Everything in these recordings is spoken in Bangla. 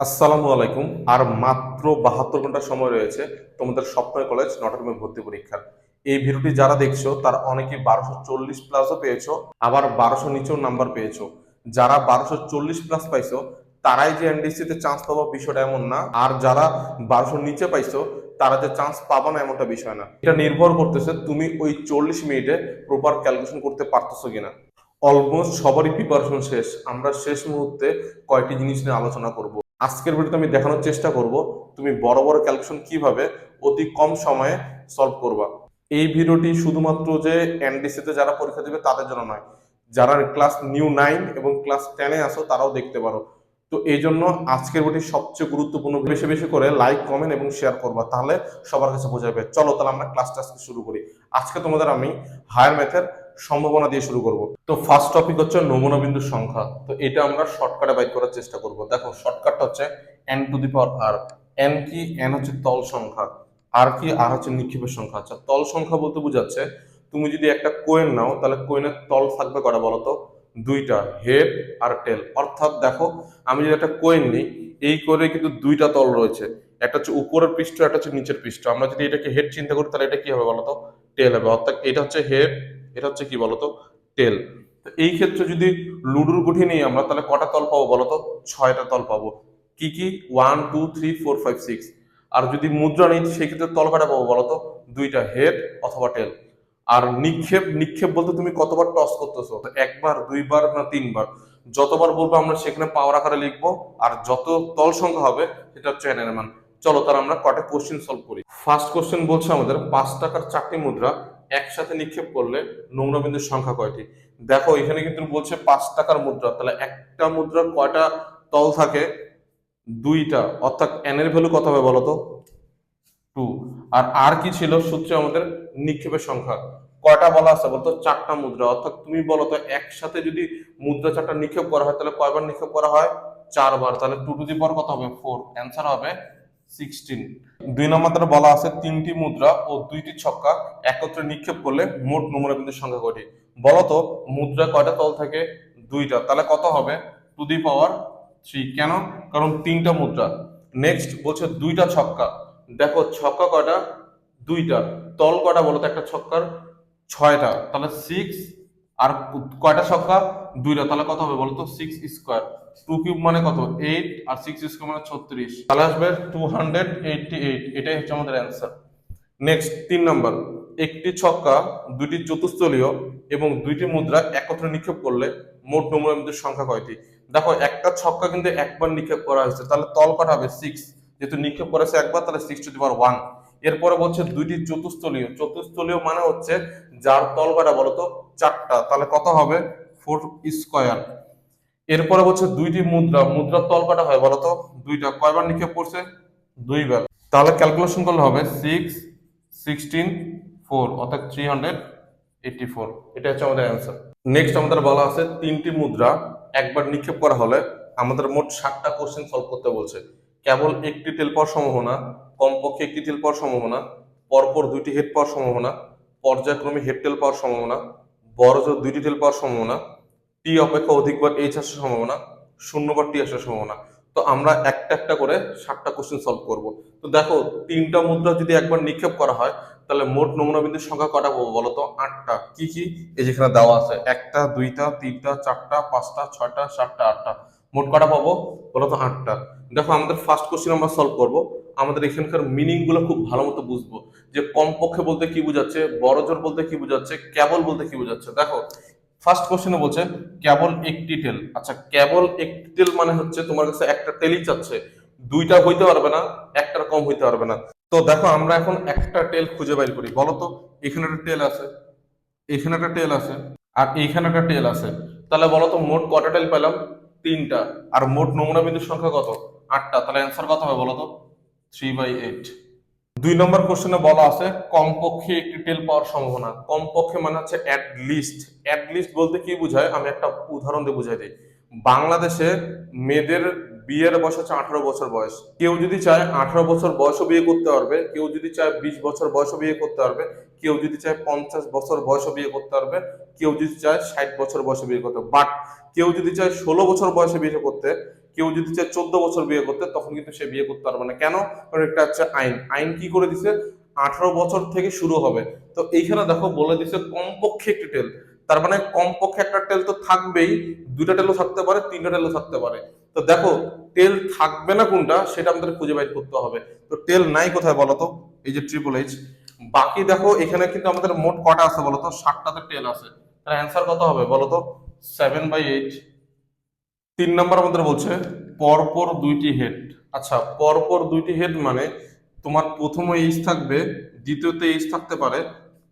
আসসালামু আলাইকুম। আর মাত্র বাহাত্তর ঘণ্টা সময় রয়েছে তোমাদের স্বপ্নের কলেজ নটরডেমে ভর্তি পরীক্ষার। এই ভিডিওটি যারা দেখছ, তার অনেকে বারোশো চল্লিশ প্লাসও পেয়েছ, আবার বারোশো নিচেও নাম্বার পেয়েছ। যারা বারোশো চল্লিশ প্লাস পাইছো, তারাই যে এনডিসি তে চান্স পাবো বিষয়টা এমন না। আর যারা বারোশো নিচে পাইছো, তারা যে চান্স পাবো না এমনটা বিষয় না। এটা নির্ভর করতেছে তুমি ওই চল্লিশ মিনিটে প্রপার ক্যালকুলেশন করতে পারতেছো কিনা। অলমোস্ট সবারই প্রিপারেশন শেষ। আমরা শেষ মুহূর্তে কয়েকটি জিনিস নিয়ে আলোচনা করব। আজকের ভিডিওতে আমি দেখানোর চেষ্টা করব, তুমি বড় বড় ক্যালকুলেশন কীভাবে অতি কম সময়ে সলভ করবা। এই ভিডিওটি শুধুমাত্র যে এনডিসি তে যারা পরীক্ষা দেবে তাদের জন্য নয়, যারা ক্লাস নিউ নাইন এবং ক্লাস টেনে আসো তারাও দেখতে পারো। তো এই জন্য আজকের ভিডিওটি সবচেয়ে গুরুত্বপূর্ণ। বেশি বেশি করে লাইক কমেন্ট এবং শেয়ার করবা, তাহলে সবার কাছে বোঝা যাবে চলো তাহলে আমরা ক্লাসটা আজকে শুরু করি। আজকে তোমাদের আমি হায়ার ম্যাথের সম্ভাবনা দিয়ে শুরু করব। তো ফার্স্ট টপিক হচ্ছে নমুনা বিন্দুর সংখ্যা। তো এটা আমরা শর্টকাটে বাইক করার চেষ্টা করব। দেখো শর্টকাটটা হচ্ছে এন টু দি পাওয়ার আর এন কি? এন হচ্ছে তল সংখ্যা। আর কি? আর হচ্ছে নিক্ষেপের সংখ্যা। আচ্ছা তল সংখ্যা বলতে বোঝাচ্ছে তুমি যদি একটা কোয়েন নাও, তাহলে কোয়েনের তল থাকবে কটা বলো তো? দুইটা হেড আর টেল অর্থাৎ দেখো, আমি যদি একটা কোয়েন নিই, এই করে কিন্তু দুইটা তল রয়েছে। একটা হচ্ছে উপরের পৃষ্ঠ, একটা হচ্ছে নিচের পৃষ্ঠ। আমরা যদি এটাকে হেড চিন্তা করি, তাহলে এটা কি হবে বলতো টেল হবে। অর্থাৎ এটা হচ্ছে হেড এটা হচ্ছে কি বলতো? টেল এই ক্ষেত্রে যদি লুডুর গুঠি নিই আমরা, তাহলে কটা তল পাবো বলতো? ছয়টা তল পাবো। কি কি? One two three four five six আর যদি মুদ্রা নিই সেই ক্ষেত্রে তল কাটা পাবো বলতো? দুইটা হেড অথবা টেল। আর নিক্ষেপ নিক্ষেপ বলতে তুমি কতবার টস করতেছো? একবার, দুইবার না তিনবার? যতবার বলব আমরা সেখানে পাওয়ার আকারে লিখব, আর যত তল সংখ্যা হবে, সেটা হচ্ছে এনের মান চলো তার আমরা কটা কোশ্চেন সলভ করি। ফার্স্ট কোশ্চেন বলছে আমাদের, পাঁচ টাকার চারটি মুদ্রা একসাথে নিক্ষেপ করলে নোংরা বিন্দুর সংখ্যা কয়টি? দেখো, এখানে কিন্তু বলছে পাঁচ টাকার মুদ্রা। তাহলে একটা মুদ্রা কয়টা তল থাকে? দুইটা। অর্থাৎ এন এর ভ্যালু কত হবে বলতো? টু আর আর কি ছিল? সূত্রে আমাদের নিক্ষেপের সংখ্যা। কয়টা বলা আছে বলতো? চারটা মুদ্রা। অর্থাৎ তুমি বলো তো, একসাথে যদি মুদ্রা চারটা নিক্ষেপ করা হয়, তাহলে কয়বার নিক্ষেপ করা হয়? চারবার। তাহলে টু টু দি পাওয়ার কত হবে? ফোর অ্যান্সার হবে সিক্সটিন দুই নম্বর বলা আছে তিনটি মুদ্রা ও দুইটি ছক্কা একত্রে নিক্ষেপ করলে মোট নমুনা বিন্দুর সংখ্যা কয়টি? বলতো, মুদ্রা কয়টা তল থাকে? দুইটা। তাহলে কত হবে? To the power three. কেন? কারণ তিনটা মুদ্রা। নেক্সট বলছে দুইটা ছক্কা। দেখো, ছক্কা কয়টা? দুইটা। তল কয়টা বলতো? একটা ছক্কার ছয়টা। তাহলে সিক্স আর কয়টা ছক্কা দুইটা। তাহলে কত হবে বলতো? সিক্স স্কোয়ার টু কিউব মানে কত? এইট আর সিক্স স্কোয়ার মানে ছত্রিশ। তাহলে আসবে টু হান্ড্রেড এইটটি এইট এটাই হচ্ছে আমাদের অ্যান্সার নেক্সট তিন নম্বর একটি ছক্কা, দুইটি চতুস্থলীয় এবং দুইটি মুদ্রা একত্রে নিক্ষেপ করলে মোট নমুনা বিন্দুর সংখ্যা কয়টি? দেখো, একটা ছক্কা কিন্তু একবার নিক্ষেপ করা হয়েছে। তাহলে তল কটা হবে? সিক্স যেহেতু নিক্ষেপ করেছে একবার, তাহলে six to the power one এরপরে বলছে দুইটি চতুস্থলীয়। চতুস্থলীয় মানে হচ্ছে যার তল কটা বলতো চারটা। তাহলে কত হবে? Four square. এরপরে বলছে দুইটি মুদ্রা। মুদ্রার তল কটা হয় বলতো দুইটা। কয়বার নিক্ষেপ করছে? দুইবার। তাহলে ক্যালকুলেশন করলে হবে সিক্স সিক্সটিন ফোর অর্থাৎ থ্রি হান্ড্রেড এইটটি ফোর এটা হচ্ছে আমাদের অ্যান্সার নেক্সট আমাদের বলা আছে তিনটি মুদ্রা একবার নিক্ষেপ করা হলে আমাদের মোট ষাটটা কোশ্চেন সলভ করতে বলছে। কেবল একটি তেল পাওয়ার সম্ভাবনা, কমপক্ষে একটি তেল পাওয়ার সম্ভাবনা, পরপর দুইটি হেড পাওয়ার সম্ভাবনা, পর্যায়ক্রমে হেড তেল পাওয়ার সম্ভাবনা, বড় জোর দুইটি তেল পাওয়ার সম্ভাবনা টি অপেক্ষা অধিকবার এইচ আসার সম্ভাবনা শূন্যবার টি আসার সম্ভাবনা। তো আমরা একটা একটা করে ষাটটা কোশ্চেন সলভ করব। তো দেখো, তিনটা মুদ্রা যদি একবার নিক্ষেপ করা হয়, তাহলে মোট নমুনা বিন্দুর সংখ্যা কটা পাবো বলো তো? আটটা। কি কি? এই যেখানে দেওয়া আছে, একটা, দুইটা, তিনটা, চারটা, পাঁচটা, ছয়টা, সাতটা, আটটা। মোট কটা পাবো? বলো তো আটটা। দেখো, আমাদের ফার্স্ট কোশ্চেন আমরা সলভ করব। আমাদের এখানকার মিনিংগুলো খুব ভালো মতো বুঝব। যে কমপক্ষে বলতে কি বোঝাচ্ছে, বড় জোর বলতে কি বোঝাচ্ছে, কেবল বলতে কি বোঝাচ্ছে। দেখো ফার্স্ট কোশ্চেনে বলছে, কেবল একটি টেল। আচ্ছা কেবল একটি টেল মানে হচ্ছে তোমার কাছে একটা টেলই চাচ্ছে। দুইটা হইতে পারবে না, একটার কম হইতে পারবে না। তো দেখো, আমরা এখন একটা টেল খুঁজে বাইর করি। বলো তো, এখানে একটা টেল আছে, এখানে একটা টেল আছে, আর এইখানে একটা টেল আছে। তাহলে বলো তো, মোট কটা টেল পেলাম? তিনটা। আর মোট নমুনা বিন্দুর সংখ্যা কত? আটটা, তাহলে অ্যান্সার কত হবে বলো তো? থ্রি বাই এইট দুই নম্বর কোশ্চেনে বলা আছে, কমপক্ষে একটি টেল পাওয়ার সম্ভাবনা। কমপক্ষে মানে হচ্ছে অ্যাট লিস্ট অ্যাট লিস্ট বলতে কি বোঝায়? আমি একটা উদাহরণ দিয়ে বুঝাই দিই। বাংলাদেশে মেয়েদের বিয়ের বয়স হচ্ছে আঠারো বছর বয়স। কেউ যদি চায় আঠারো বছর বয়সও বিয়ে করতে পারবে, কেউ যদি চায় বিশ বছর বয়সও বিয়ে করতে পারবে, কেউ যদি চায় পঞ্চাশ বছর বয়সও বিয়ে করতে পারবে, কেউ যদি চায় ষাট বছর বয়সে বিয়ে করতে বাট কেউ যদি চায় ষোলো বছর বয়সে বিয়ে করতে কেউ যদি চায় চোদ্দ বছর বিয়ে করতে, তখন কিন্তু সে বিয়ে করতে পারবে না। কেন? কারণ এটা হচ্ছে আইন। আইন কি করে দিছে? আঠারো বছর থেকে শুরু হবে। তো এইখানে দেখো বলে দিছে কমপক্ষে একটি টেল। তার মানে কমপক্ষে একটা টেল তো থাকবেই। দুইটা টেলও থাকতে পারে, তিনটা টেলও থাকতে পারে। তো দেখো, টেল থাকবে না কোনটা, সেটা আমাদের খুঁজে বাইর করতে হবে। তো টেল নাই কোথায় বলো তো? এই যে ট্রিপল এইচ বাকি দেখো, এখানে কিন্তু আমাদের মোট কটা আছে বলো তো? ষাটটাতে টেল আছে। তার অ্যান্সার কত হবে বলো তো? সেভেন বাই এইট তিন নাম্বার আমাদের বলছে, পরপর দুইটি হেড আচ্ছা পরপর দুইটি হেড মানে তোমার প্রথমে এইচ থাকবে, দ্বিতীয়তে এইচ থাকতে পারে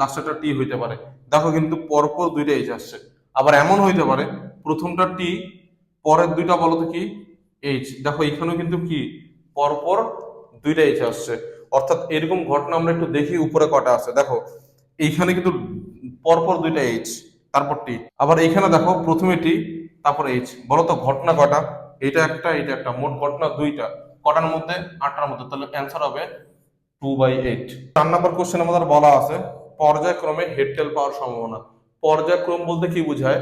লাস্টেরটা টি হইতে পারে। দেখো কিন্তু পরপর দুইটা এইচ আসছে। আবার এমন হইতে পারে, প্রথমটা টি পরের দুইটা বলো তো কি? এইচ দেখো এখানেও কিন্তু কি? পরপর দুইটা এইচ আসছে। অর্থাৎ এরকম ঘটনা আমরা একটু দেখি, উপরে কটা আছে। দেখো, এইখানে কিন্তু পরপর দুইটা এইচ তারপর টি আবার এইখানে দেখো, প্রথমে টি তারপর এইচ বলো তো ঘটনা কটা? এটা একটা এটা একটা, মোট ঘটনা দুইটা। কটার মধ্যে? আটটার মধ্যে। তাহলে অ্যান্সার হবে টু বাই এইট চার নম্বর কোশ্চেন আমাদের বলা আছে, পর্যায়ক্রমে হেড টেল পাওয়ার সম্ভাবনা। পর্যায়ক্রম বলতে কি বোঝায়?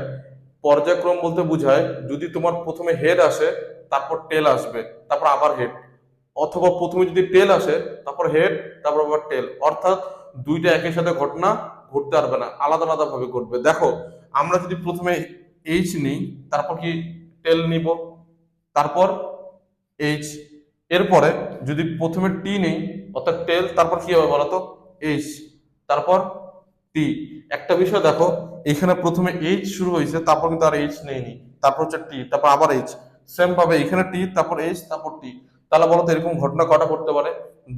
পর্যায়ক্রম বলতে বোঝায়, যদি তোমার প্রথমে হেড আসে, তারপর টেল আসবে, তারপর আবার হেড অথবা প্রথমে যদি টেল আসে, তারপর হেড তারপর আবার টেল অর্থাৎ দুইটা একই সাথে ঘটনা ঘটতে পারবে না। আলাদা আলাদা ভাবে ঘটবে। দেখো, আমরা যদি প্রথমে এইচ নিই, তারপর কি টেল নিব? তারপর এইচ এরপরে যদি প্রথমে টি নেই, অর্থাৎ টেল তারপর কি হবে বলতো? এইচ তারপর টি একটা বিষয় দেখো, এখানে প্রথমে এইচ শুরু হয়েছে, তারপর কিন্তু আর এইচ নেইনি তারপর হচ্ছে টি তারপর আবার এইচ সেম ভাবে এখানে টি তারপর এইচ তারপর টি তাহলে বলো তো এরকম ঘটনা কটা করতে পারে?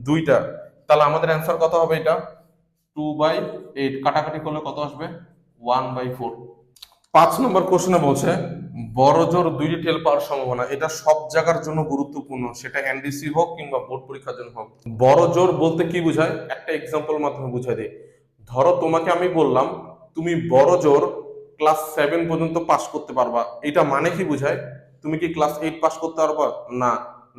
দুইটা। তাহলে আমাদের অ্যান্সার কত হবে এটা? টু বাই এইট কাটাকাটি করলে কত আসবে? ওয়ান বাই ফোর পাঁচ নম্বর কোশ্চেনে বলছে, বড় জোর দুইটি টেল পাওয়ার সম্ভাবনা, এটা সব জায়গার জন্য গুরুত্বপূর্ণ, সেটা এনডিসি হোক কিংবা বোর্ড পরীক্ষার জন্য হোক। বড় জোর বলতে কি বোঝায়? একটা এক্সাম্পল মাধ্যমে বুঝাই দিই। ধরো তোমাকে আমি বললাম, তুমি বড় জোর ক্লাস সেভেন পর্যন্ত পাস করতে পারবা। এটা মানে কি বোঝায়? তুমি কি ক্লাস এইট পাস করতে পারবা? না।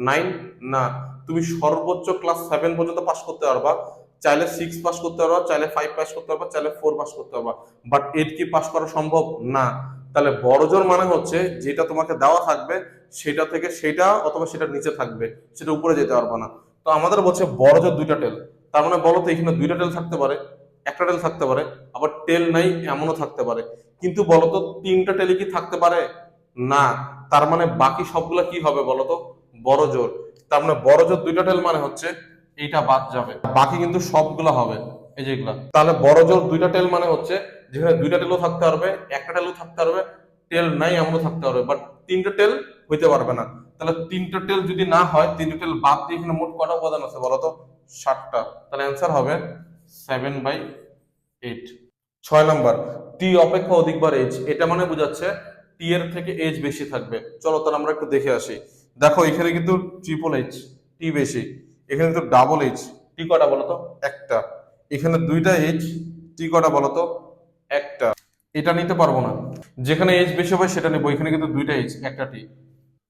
নাইন না। তুমি সর্বোচ্চ ক্লাস সেভেন পর্যন্ত পাস করতে পারবা। চাইলে সিক্স পাস করতে পারবা, চাইলে ফাইভ পাস করতে পারবা, চাইলে ফোর পাস করতে পারবা। বাট এইট কি পাস করা সম্ভব? না। তাহলে বড় জোর মানে হচ্ছে যেটা তোমাকে দেওয়া থাকবে, সেটা থেকে সেটা অথবা সেটা নিচে থাকবে, সেটা উপরে যেতে পারবে না। তো আমাদের বলছে বড় জোর দুইটা টেল তার মানে বলো তো, এখানে দুইটা টেল থাকতে পারে, একটা টেল থাকতে পারে, আবার টেল নাই, এমনও থাকতে পারে। কিন্তু বলতো তিনটা টেলে কি থাকতে পারে? না। তার মানে বাকি সবগুলা কি হবে বলতো বড় জোর তার মানে বড় জোর দুইটা টেল মানে হচ্ছে এইটা বাদ যাবে। বাকি কিন্তু সবগুলা হবে। এই যেগুলা তাহলে বড় জোর দুইটা টেল মানে হচ্ছে যেখানে দুইটা টেলও থাকতে পারবে একটা টেলও থাকতে পারবে টেল নাই এমনও থাকতে পারবে বাট তিনটা টেল হইতে পারবে না। তাহলে তিনটা টেল যদি না হয় তিনটা টেল বাদ দিয়ে এখানে মোট কটা উপাদান আছে বলতো ষাটটা তাহলে অ্যান্সার হবে সেভেন বাই এইট ছয় নাম্বার টি অপেক্ষা অধিকবার এইচ এটা মানে বোঝাচ্ছে টি এর থেকে এইচ বেশি থাকবে। চলো তাহলে আমরা একটু দেখে আসি। দেখো এখানে কিন্তু ট্রিপল এইচ টি বেশি। এখানে তো ডাবল এইচ টি কটা বলতো? একটা। এখানে দুইটা এইচ টি কটা বলতো? একটা। এটা নিতে পারব না। যেখানে এইচ বেশি হবে সেটা নেব। এখানে কিন্তু দুইটা এইচ একটা টি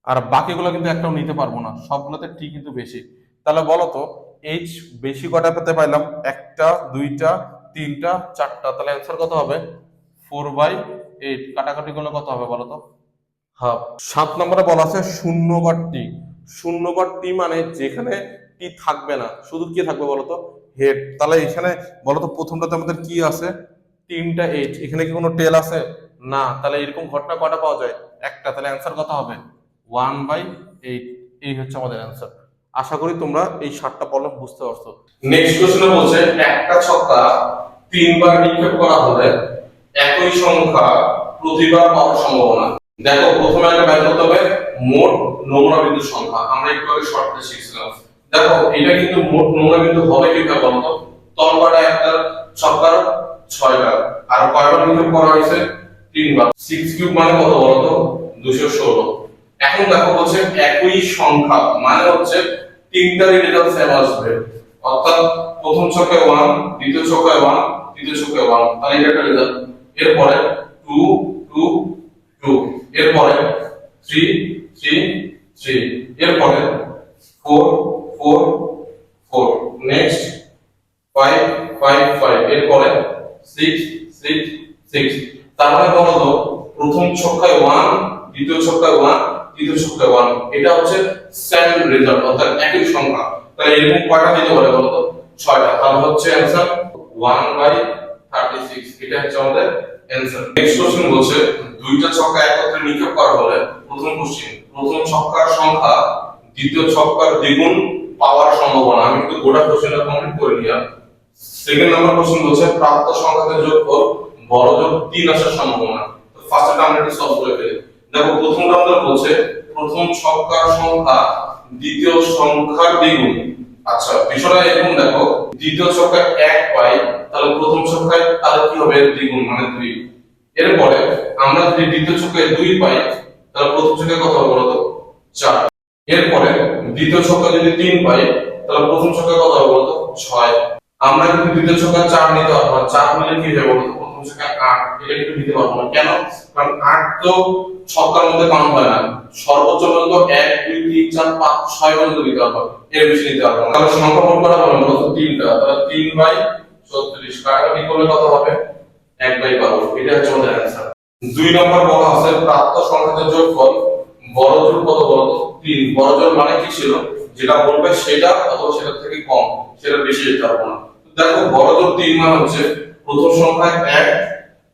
আর বাকিগুলো কিন্তু একটাও নিতে পারব না। সবগুলোতে টি কিন্তু বেশি। তাহলে বলো তো এইচ বেশি কটা পেতে পাইলাম? একটা দুইটা তিনটা চারটা। তাহলে অ্যান্সার কত হবে? ফোর বাই এইট কাটাকাটি করলে কত হবে বলো তো হাফ সাত নম্বরে বলা আছে শূন্যবার টি শূন্যবার টি মানে যেখানে টি থাকবে না? শুধু কি থাকবে বলতো? হেড তাহলে এখানে বলতো প্রথমটাতে আমাদের কি আছে? তিনটা এইচ এখানে কি কোনো টেল আছে? না, তাহলে এরকম ঘটনা কটা পাওয়া যায়? একটা, তাহলে অ্যান্সার কত হবে? ওয়ান বাই এইট এই হচ্ছে আমাদের অ্যান্সার আশা করি তোমরা এই সাতটা প্রবলেম বুঝতে পারছ। নেক্সট কোশ্চেনে বলছে, একটা ছক্কা তিনবার নিক্ষেপ করা হলে একই সংখ্যা প্রতিবার পাওয়ার সম্ভাবনা। দেখো, প্রথমে একটা বের করতে হবে, মোট নমুনা বিন্দুর সংখ্যা। আমরা একটু আগে শর্টে শিখছিলাম। দেখো, এটা কিন্তু মোট নমুনা বিন্দু হবে কীভাবে বলতো? তলবাটা একটা ছক্কার ছয়টা আর কয়বার নিক্ষেপ করা হয়েছে? তিনবার। সিক্স কিউব মানে কত বলতো? দুশো ষোলো। এখন দেখো বলছে একই সংখ্যা মানে হচ্ছে তিনটারই রেজাল্ট সেম আসবে। অর্থাৎ প্রথম ছক্কায় ওয়ান দ্বিতীয় ছক্কায় ওয়ান তৃতীয় ছক্কায় ওয়ান তাহলে এটা একটা রেজাল্ট এরপরে টু টু টু এরপরে থ্রি থ্রি থ্রি এরপরে four four four next five five five এরপরে সিক্স সিক্স সিক্স তার মানে বলো তো, প্রথম ছক্কায় ওয়ান দ্বিতীয় ছক্কায় ওয়ান তৃতীয় ছক্কায় ওয়ান এটা হচ্ছে সেম রেজাল্ট অর্থাৎ একই সংখ্যা। তাহলে এরকম কয়টা দিতে পারে বলতো ছয়টা। তাহলে হচ্ছে answer one by thirty six এটা হচ্ছে আমাদের অ্যান্সার নেক্সট কোশ্চেন বলছে, দুইটা ছক্কা একত্রে নিক্ষেপ করা হলে প্রথম কোশ্চেন প্রথম ছক্কার সংখ্যা দ্বিতীয় ছক্কার দ্বিগুণ পাওয়ার সম্ভাবনা, আমি একটু গোটা কোশ্চেনটা কমপ্লিট করে নিলাম সেকেন্ড নাম্বার কোশ্চেন বলছে, প্রাপ্ত সংখ্যাকে যোগফল বড় যোগ তিন আসার সম্ভাবনা। তো ফার্স্টটা আমরা একটু সলভ করে ফেলি। দেখো প্রথম নাম্বার বলছে, প্রথম ছক্কার সংখ্যা দ্বিতীয় সংখ্যার দ্বিগুণ। আচ্ছা বিষয়টা এরকম দেখো, দ্বিতীয় ছক্কায় এক পাই, তাহলে প্রথম ছক্কায় তাহলে কি হবে? দ্বিগুণ মানে দুই। এরপরে আমরা যদি দ্বিতীয় ছক্কায় দুই পাই, তাহলে প্রথম ছক্কায় কত হবে বলতো চার। এরপরে দ্বিতীয় ছক্কা যদি তিন পাই, তাহলে প্রথম ছক্কা কত হবে বলতো ছয়। আমরা কিন্তু দ্বিতীয় ছক্কা চার নিতে পারব না। চার নিলে কি হবে বলতো? প্রথম ছক্কা আট। এটা কিন্তু নিতে পারব না। কেন? কারণ আট তো ছক্কার মধ্যে কাউন্ট হয় না। সর্বোচ্চ পর্যন্ত এক, দুই, তিন, চার, পাঁচ, ছয় পর্যন্ত দিতে পারব। এর বেশি নিতে পারব না। তাহলে সংখ্যা মোট করা হলো বলতো তিনটা। তাহলে তিন বাই ছত্রিশ। কাটাকাটি করলে কত হবে? এক বাই বারো। এটা হচ্ছে আমাদের অ্যান্সার দুই নম্বর বলা আছে প্রাপ্ত সংখ্যাদের যোগফল বড় জোর কত বলতো তিন বড় জোর মানে কি ছিল? যেটা বলবে সেটা অথবা সেটা থেকে কম, সেটা বেশি যেতে পারব না। দেখো, বড় জোর তিন মানে হচ্ছে প্রথম সংখ্যায় এক,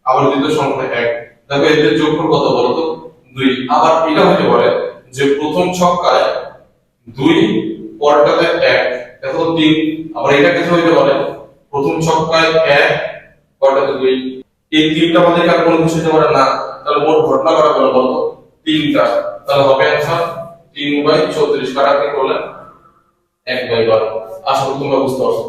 আবার দ্বিতীয় সংখ্যায় এক। দেখো, এদের যোগফল কত বলতো দুই। আবার এটা হতে পারে যে প্রথম ছক্কায় দুই, পরেরটাতে এক। দেখো, তিন। আবার এটা কিছু হইতে পারে, প্রথম ছক্কায় এক, পরেরটাতে দুই। এই তিনটা আমাদের আর কোনো কিছু হতে পারে না। তাহলে মোট ঘটনা করা বলতো তিনটা, তাহলে হবে অ্যান্সার তিন বাই চৌত্রিশ কাটাকাটি করলে এক বাই বারো। আশা করি তোমরা বুঝতে পারছ।